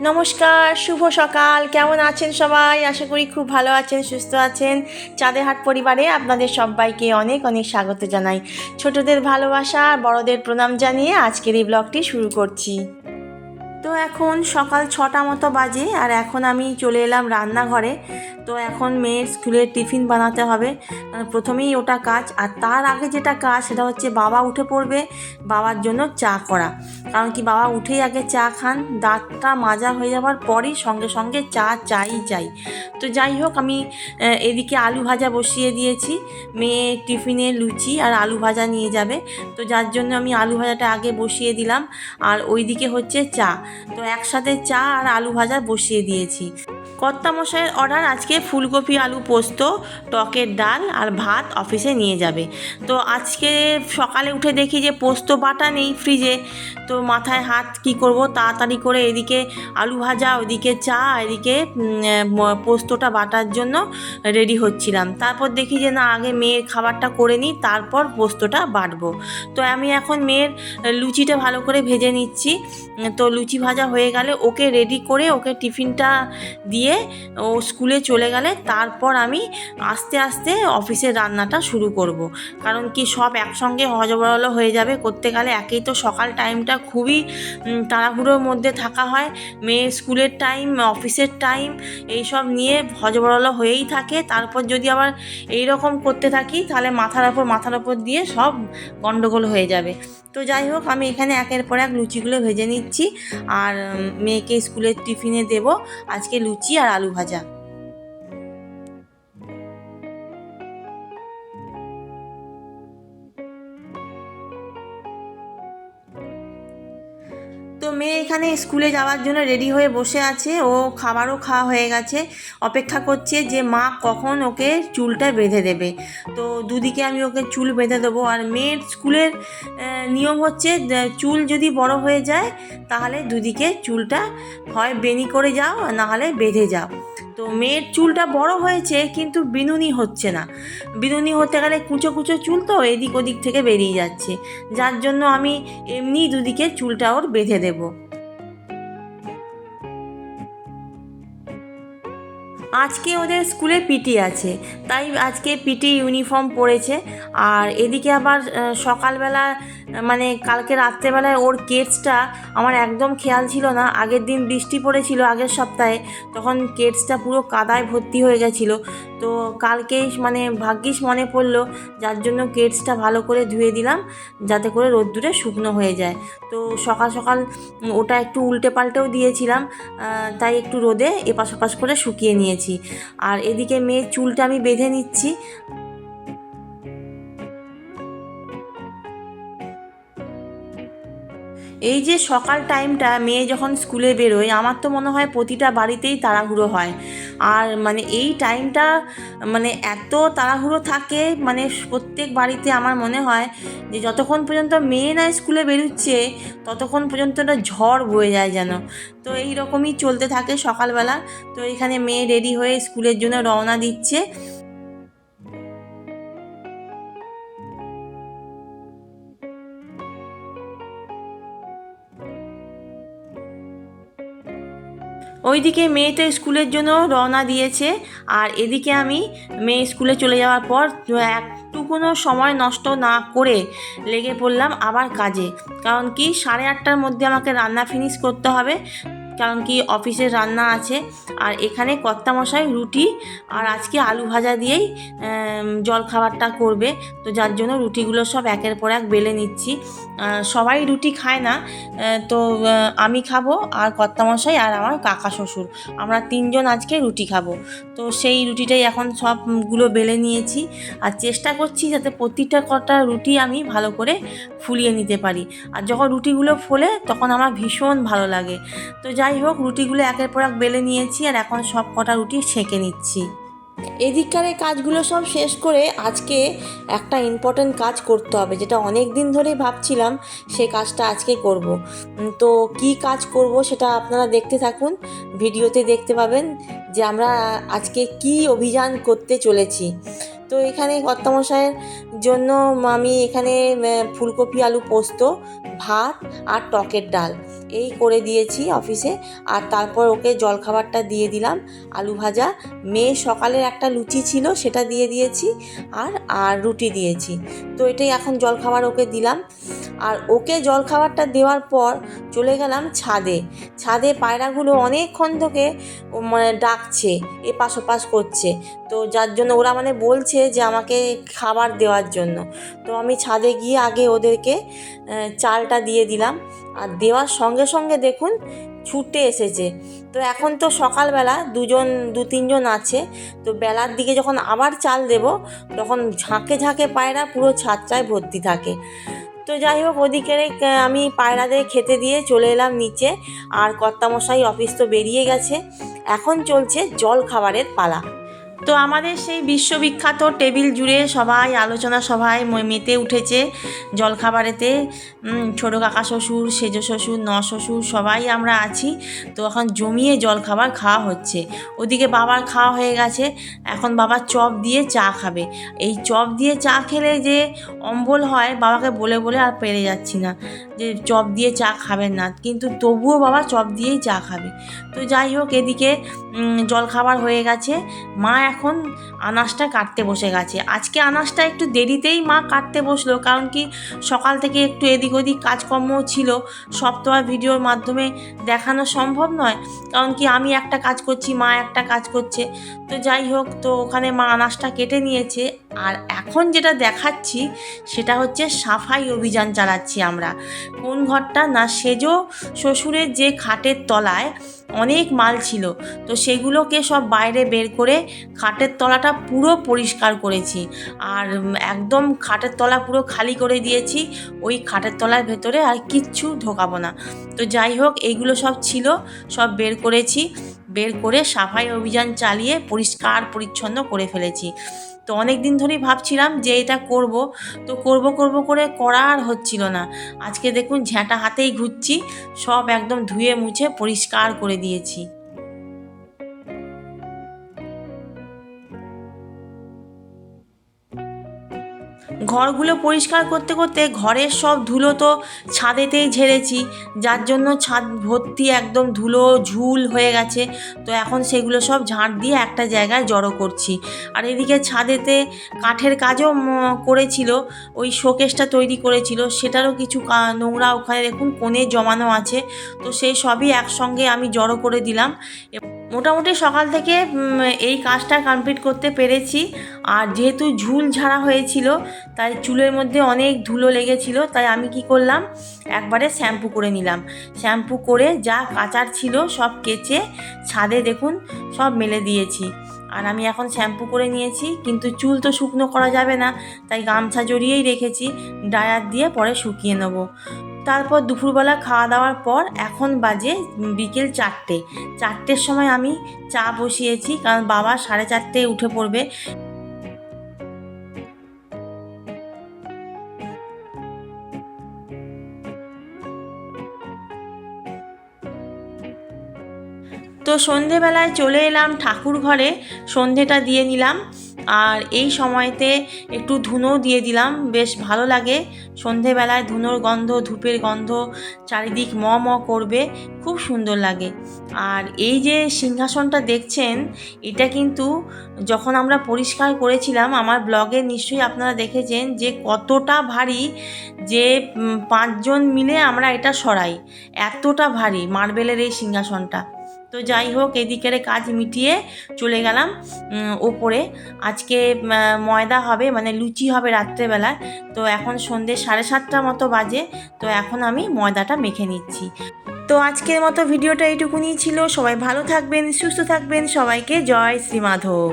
নমস্কার, শুভ সকাল। কেমন আছেন সবাই? আশা করি খুব ভালো আছেন, সুস্থ আছেন। চাঁদেহাট পরিবারে আপনাদের সবাইকে অনেক অনেক স্বাগত জানাই। ছোটদের ভালোবাসা, বড়দের প্রণাম জানিয়ে আজকের এই ব্লগটি শুরু করছি। তো এখন সকাল ছটা মতো বাজে আর এখন আমি চলে এলাম রান্নাঘরে। তো এখন মেয়ের স্কুলের টিফিন বানাতে হবে। প্রথমেই ওটা কাজ, আর তার আগে যেটা কাজ সেটা হচ্ছে বাবা উঠে পড়বে বাবার জন্য চা করা। কারণ কি বাবা উঠেই আগে চা খান, দাঁতটা মাজা হয়ে যাওয়ার পরই সঙ্গে সঙ্গে চা চাই চাই। তো যাই হোক, আমি এদিকে আলু ভাজা বসিয়ে দিয়েছি। মেয়ে টিফিনে লুচি আর আলু ভাজা নিয়ে যাবে। তো যার জন্য আমি আলু ভাজাটা আগে বসিয়ে দিলাম। আর ওইদিকে হচ্ছে চা। তো একসাথে চা আর আলু ভাজা বসিয়ে দিয়েছি। কর্তামশাইয়ের অর্ডার আজকে ফুলকপি, আলু পোস্ত, টকের ডাল আর ভাত অফিসে নিয়ে যাবে। তো আজকে সকালে উঠে দেখি যে পোস্ত বাটা নেই ফ্রিজে তো মাথায় হাত কি করব তাড়াতাড়ি করে এদিকে আলু ভাজা, ওদিকে চা, এদিকে পোস্তটা বাটার জন্য রেডি হচ্ছিলাম। তারপর দেখি যে না, আগে মেয়ের খাবারটা করে নিই, তারপর পোস্তটা বাটবো। তো আমি এখন মেয়ের লুচিটা ভালো করে ভেজে নিচ্ছি। তো লুচি ভাজা হয়ে গেলে ওকে রেডি করে ওকে টিফিনটা দিয়ে ও স্কুলে চলে গেলে তারপর আমি আস্তে আস্তে অফিসের রান্নাটা শুরু করব। কারণ কি সব একসঙ্গে হজবরল হয়ে যাবে, করতে গেলে একেই তো সকাল টাইমটা খুবই তাড়াহুড়োর মধ্যে থাকা হয়। মেয়ের স্কুলের টাইম অফিসের টাইম এইসব নিয়ে হজবরল হয়েই থাকে। তারপর যদি আবার এই রকম করতে থাকি, তাহলে মাথার ওপর মাথার ওপর দিয়ে সব গন্ডগোল হয়ে যাবে। তো যাই হোক, আমি এখানে একের পর এক লুচিগুলো ভেজে নিচ্ছি। আর মেয়েকে স্কুলের টিফিনে দেব আজকে লুচি আর আলু ভাজা। এখানে স্কুলে যাওয়ার জন্য রেডি হয়ে বসে আছে। ও খাবারও খাওয়া হয়ে গেছে। অপেক্ষা করছে যে মা কখন ওকে চুলটা বেঁধে দেবে। তো দুদিকে আমি ওকে চুল বেঁধে দেবো। আর মেয়ের স্কুলের নিয়ম হচ্ছে চুল যদি বড় হয়ে যায়, তাহলে দুদিকে চুলটা হয় বেনি করে যাও নাহলে বেঁধে যাও। তো মেয়ের চুলটা বড় হয়েছে, কিন্তু বিনুনি হচ্ছে না। বিনুনি হতে গেলে কুচো কুচো চুল তো এদিক ওদিক থেকে বেরিয়ে যাচ্ছে। যার জন্য আমি এমনি দুদিকে চুলটা ওর বেঁধে দেবো। আজকে ওদের স্কুলে পিটি আছে তাই আজকে পিটি ইউনিফর্ম পরেছে। আর এদিকে আবার সকালবেলা মানে কালকে রাত্রেবেলায় ওর কেটসটা আমার একদম খেয়াল ছিল না। আগের দিন বৃষ্টি পড়েছিল আগের সপ্তাহে, তখন কেটসটা পুরো কাদায় ভর্তি হয়ে গেছিল। তো কালকেই মানে ভাগ্যিস মনে পড়ল, যার জন্য কেটসটা ভালো করে ধুয়ে দিলাম, যাতে করে রোদ্দুরে শুকনো হয়ে যায়। তো সকাল সকাল ওটা একটু উল্টে পাল্টেও দিয়েছিলাম তাই একটু রোদে এপাশ ওপাশ করে শুকিয়ে নিয়েছি। আর এদিকে মেয়ের চুলটা আমি বেঁধে নিচ্ছি। এই যে সকাল টাইমটা মেয়ে যখন স্কুলে বেরোয়, আমার তো মনে হয় প্রতিটা বাড়িতেই তাড়াহুড়ো হয়। আর মানে এই টাইমটা মানে এত তাড়াহুড়ো থাকে মানে প্রত্যেক বাড়িতে আমার মনে হয় যে যতক্ষণ পর্যন্ত মেয়ে না স্কুলে বেরোচ্ছে, ততক্ষণ পর্যন্ত একটা ঝড় বয়ে যায় যেন। তো এই রকমই চলতে থাকে সকালবেলা। তো এখানে মেয়ে রেডি হয়ে স্কুলের জন্য রওনা দিচ্ছে। ওইদিকে মেয়ে তো স্কুলের জন্য রওনা দিয়েছে আর এদিকে আমি মেয়ে স্কুলে চলে যাওয়ার পর একটু কোনো সময় নষ্ট না করে লেগে পড়লাম আবার কাজে। কারণ কি সাড়ে আটটার মধ্যে আমাকে রান্না ফিনিশ করতে হবে। কারণ কি অফিসের রান্না আছে। আর এখানে কর্তামশাই রুটি আর আজকে আলু ভাজা দিয়েই জল খাবারটা করবে। তো যার জন্য রুটিগুলো সব একের পর এক বেলে নিচ্ছি। সবাই রুটি খায় না। তো আমি খাব আর কর্তামশাই আর আমার কাকা শ্বশুর। আমরা তিনজন আজকে রুটি খাব। তো সেই রুটিটাই এখন সবগুলো বেলে নিয়েছি। আর চেষ্টা করছি যাতে প্রতিটা কটা রুটি আমি ভালো করে ফুলিয়ে নিতে পারি। আর যখন রুটিগুলো ফোলে, তখন আমার ভীষণ ভালো লাগে। তো যাই হোক, রুটিগুলো একের পর এক বেলে নিয়েছি আর এখন সব কটা রুটি সেঁকে নিচ্ছি। এদিককার এই কাজগুলো সব শেষ করে আজকে একটা ইম্পর্ট্যান্ট কাজ করতে হবে, যেটা অনেক দিন ধরেই ভাবছিলাম সে কাজটা আজকে করব। তো কি কাজ করব সেটা আপনারা দেখতে থাকুন, ভিডিওতে দেখতে পাবেন। যে আমরা আজকে কি অভিযান করতে চলেছি। তো এখানে কর্তামশাইয়ের জন্য আমি এখানে ফুলকপি, আলু পোস্ত, ভাত আর টকের ডাল এই করে দিয়েছি অফিসে। আর তারপর ওকে জলখাবারটা দিয়ে দিলাম, আলু ভাজা। মেয়ে সকালের একটা লুচি ছিল, সেটা দিয়ে দিয়েছি আর আর রুটি দিয়েছি। তো এটাই এখন জলখাবার ওকে দিলাম। আর ওকে জলখাবারটা দেওয়ার পর চলে গেলাম ছাদে। ছাদে পায়রাগুলো অনেকক্ষণ থেকে মানে ডাকছে, এপাশ ওপাশ করছে। তো যার জন্য ওরা মানে বলছে যে আমাকে খাবার দেওয়ার জন্য। তো আমি ছাদে গিয়ে আগে ওদেরকে চালটা দিয়ে দিলাম। আর দেওয়ার সঙ্গে সঙ্গে দেখুন ছুটে এসেছে। তো এখন তো সকালবেলা দুজন, দু তিনজন আছে। তো বেলার দিকে যখন আবার চাল দেব, তখন ঝাঁকে ঝাঁকে পায়রা পুরো ছাদটায় ভর্তি থাকে। তো যাই হোক ওদিকে আমি পায়রাদের খেতে দিয়ে চলে এলাম নিচে। আর কর্তামশাই অফিস তো বেরিয়ে গেছে। এখন চলছে জল খাবারের পালা। তো আমাদের সেই বিশ্ববিখ্যাত টেবিল জুড়ে সবাই আলোচনা সভায় মেতে উঠেছে জলখাবারেতে। ছোটো কাকা শ্বশুর, সেজ শ্বশুর, ন শ্বশুর, সবাই আমরা আছি। তো এখন জমিয়ে জলখাবার খাওয়া হচ্ছে। ওদিকে বাবার খাওয়া হয়ে গেছে। এখন বাবা চপ দিয়ে চা খাবে। এই চপ দিয়ে চা খেলে যে অম্বল হয়, বাবাকে বলে বলে আর পেরে যাচ্ছি না যে চপ দিয়ে চা খাবেন না। কিন্তু তবুও বাবা চপ দিয়েই চা খাবে। তো যাই হোক, এদিকে উম, জলখাবার হয়ে গেছে। মা এখন আনাজটা কাটতে বসে গেছে। আজকে আনাজটা একটু দেরিতেই মা কাটতে বসল কারণ কি সকাল থেকে একটু এদিক ওদিক কাজকর্মও ছিল। সব তো আর ভিডিওর মাধ্যমে দেখানো সম্ভব নয় কারণ কি আমি একটা কাজ করছি মা একটা কাজ করছে। তো যাই হোক তো ওখানে মা আনাজটা কেটে নিয়েছে। আর এখন যেটা দেখাচ্ছি সেটা হচ্ছে সাফাই অভিযান চালাচ্ছি আমরা। কোন ঘরটা না সেজো শ্বশুরের যে খাটের তলায় অনেক মাল ছিল। তো সেগুলোকে সব বাইরে বের করে খাটের তলাটা পুরো পরিষ্কার করেছি। আর একদম খাটের তলা পুরো খালি করে দিয়েছি। ওই খাটের তলার ভেতরে আর কিচ্ছু ঢোকাবো না। তো যাই হোক, এইগুলো সব ছিল, সব বের করেছি। বের করে সাফাই অভিযান চালিয়ে পরিষ্কার পরিচ্ছন্ন করে ফেলেছি। তো অনেক দিন ধরেই ভাবছিলাম যে এটা করব। তো করব করব করে করা আর হচ্ছিল না। আজকে দেখুন ঝ্যাঁটা হাতেই ঘুরছি, সব একদম ধুয়ে মুছে পরিষ্কার করে দিয়েছি। ঘরগুলো পরিষ্কার করতে করতে ঘরের সব ধুলো তো ছাদেতেই ঝেড়েছি, যার জন্য ছাদ ভর্তি একদম ধুলো ঝুল হয়ে গেছে। তো এখন সেগুলো সব ঝাঁট দিয়ে একটা জায়গায় জড়ো করছি। আর এদিকে ছাদেতে কাঠের কাজও করেছিল, ওই শোকেসটা তৈরি করেছিল। সেটারও কিছু নোংরা ওখানে দেখুন কোণে জমানো আছে। তো সেই সবই একসঙ্গে আমি জড়ো করে দিলাম। মোটামুটি সকাল থেকে এই কাজটা কমপ্লিট করতে পেরেছি। আর যেহেতু ঝুল ঝাড়া হয়েছিল, তাই চুলের মধ্যে অনেক ধুলো লেগেছিল, তাই আমি কি করলাম, একবারে শ্যাম্পু করে নিলাম। শ্যাম্পু করে যা কাচার ছিল সব কেচে ছাদে দেখুন, সব মেলে দিয়েছি। আর আমি এখন শ্যাম্পু করে নিয়েছি, কিন্তু চুল তো শুকনো করা যাবে না, তাই গামছা জড়িয়েই রেখেছি ডায়ার দিয়ে পরে শুকিয়ে নেব। তারপর দুপুরবেলা খাওয়া দাওয়ার পর এখন বাজে বিকেল চারটে। চারটের সময় আমি চা বসিয়েছি, কারণ বাবা সাড়ে চারটেয় উঠে পড়বে। তো সন্ধেবেলায় চলে এলাম ঠাকুর ঘরে সন্ধেটা দিয়ে নিলাম। আর এই সময়তে একটু ধুনো দিয়ে দিলাম, বেশ ভালো লাগে। সন্ধেবেলায় ধুনোর গন্ধ, ধূপের গন্ধ চারিদিক ম ম করবে, খুব সুন্দর লাগে। আর এই যে সিংহাসনটা দেখছেন, এটা কিন্তু যখন আমরা পরিষ্কার করেছিলাম, আমার ব্লগে নিশ্চয়ই আপনারা দেখেছেন যে কতটা ভারী যে পাঁচজন মিলে আমরা এটা সরাই। এতটা ভারী মার্বেলের এই সিংহাসনটা। তো যাই হোক, এদিকের কাজ মিটিয়ে চলে গেলাম ওপরে। আজকে ময়দা হবে মানে লুচি হবে রাত্রেবেলায়। তো এখন সন্ধ্যে সাড়ে সাতটা মতো বাজে, তো এখন আমি ময়দাটা মেখে নিচ্ছি। তো আজকের মতো ভিডিওটা এইটুকুনি ছিল। সবাই ভালো থাকবেন, সুস্থ থাকবেন। সবাইকে জয় শ্রী মাধব।